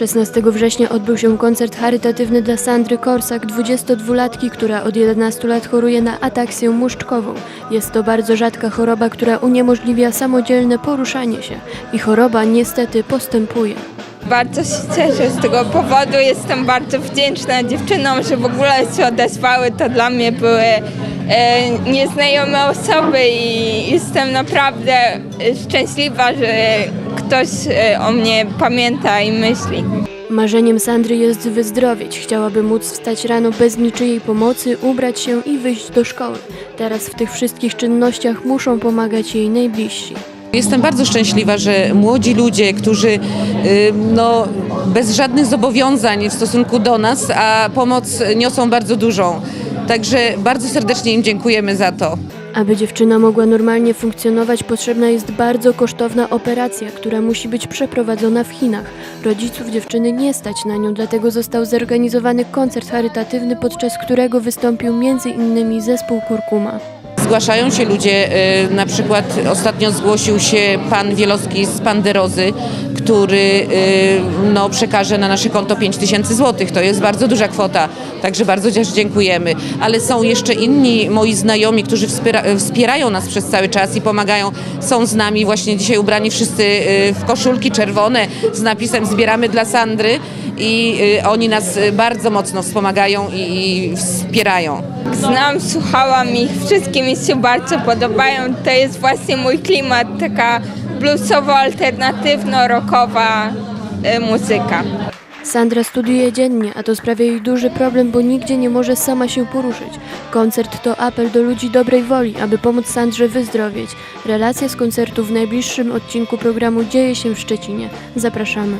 16 września odbył się koncert charytatywny dla Sandry Korsak, 22-latki, która od 11 lat choruje na ataksję muszczkową. Jest to bardzo rzadka choroba, która uniemożliwia samodzielne poruszanie się i choroba niestety postępuje. Bardzo się cieszę z tego powodu. Jestem bardzo wdzięczna dziewczynom, że w ogóle się odezwały. To dla mnie były e, nieznajome osoby i jestem naprawdę szczęśliwa, że ktoś e, o mnie pamięta i myśli. Marzeniem Sandry jest wyzdrowieć. Chciałaby móc wstać rano bez niczyjej pomocy, ubrać się i wyjść do szkoły. Teraz w tych wszystkich czynnościach muszą pomagać jej najbliżsi. Jestem bardzo szczęśliwa, że młodzi ludzie, którzy no, bez żadnych zobowiązań w stosunku do nas, a pomoc niosą bardzo dużą. Także bardzo serdecznie im dziękujemy za to. Aby dziewczyna mogła normalnie funkcjonować, potrzebna jest bardzo kosztowna operacja, która musi być przeprowadzona w Chinach. Rodziców dziewczyny nie stać na nią, dlatego został zorganizowany koncert charytatywny, podczas którego wystąpił m.in. zespół Kurkuma. Zgłaszają się ludzie, y, na przykład ostatnio zgłosił się pan Wieloski z Panderozy, który y, no, przekaże na nasze konto 5 tysięcy złotych. To jest bardzo duża kwota, także bardzo dziękujemy. Ale są jeszcze inni moi znajomi, którzy wspiera, wspierają nas przez cały czas i pomagają. Są z nami właśnie dzisiaj ubrani wszyscy y, w koszulki czerwone z napisem Zbieramy dla Sandry i y, oni nas y, bardzo mocno wspomagają i, i wspierają. Znam, słuchałam ich, wszystkie mi się bardzo podobają. To jest właśnie mój klimat, taka bluesowo-alternatywno-rockowa e, muzyka. Sandra studiuje dziennie, a to sprawia jej duży problem, bo nigdzie nie może sama się poruszyć. Koncert to apel do ludzi dobrej woli, aby pomóc Sandrze wyzdrowieć. Relacja z koncertu w najbliższym odcinku programu dzieje się w Szczecinie. Zapraszamy.